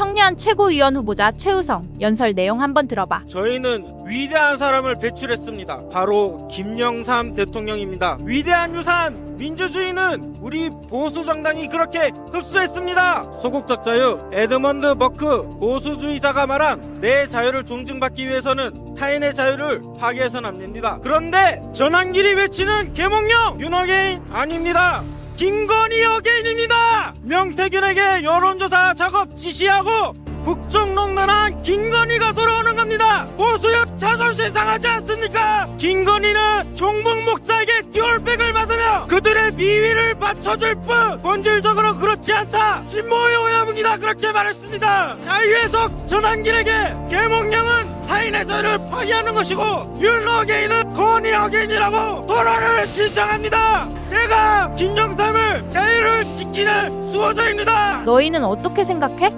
청년 최고위원 후보자 최우성 연설 내용 한번 들어봐. 저희는 위대한 사람을 배출했습니다. 바로 김영삼 대통령입니다. 위대한 유산 민주주의는 우리 보수 정당이 그렇게 흡수했습니다. 소극적 자유 에드먼드 버크 보수주의자가 말한 내 자유를 존중받기 위해서는 타인의 자유를 파괴해서는 안 됩니다. 그런데 전환길이 외치는 개몽령 윤어게인 아닙니다. 김건희 어게인입니다. 명태균에게 여론조사 작업 지시하고 국정농단한 김건희가 돌아오는 겁니다. 보수협 자존심 상하지 않습니까? 김건희는 종북 목사에게 듀얼백을 받으며 그들의 비위를 받쳐줄 뿐 본질적으로 그렇지 않다. 진보의 오야무기다 그렇게 말했습니다. 자유해석 전환길에게 개몽령은 타인의 자유를 파괴하는 것이고 율러게인은 건희 어게인이라고 토론을 신청합니다. 제가 지키는 수호자입니다. 너희는 어떻게 생각해?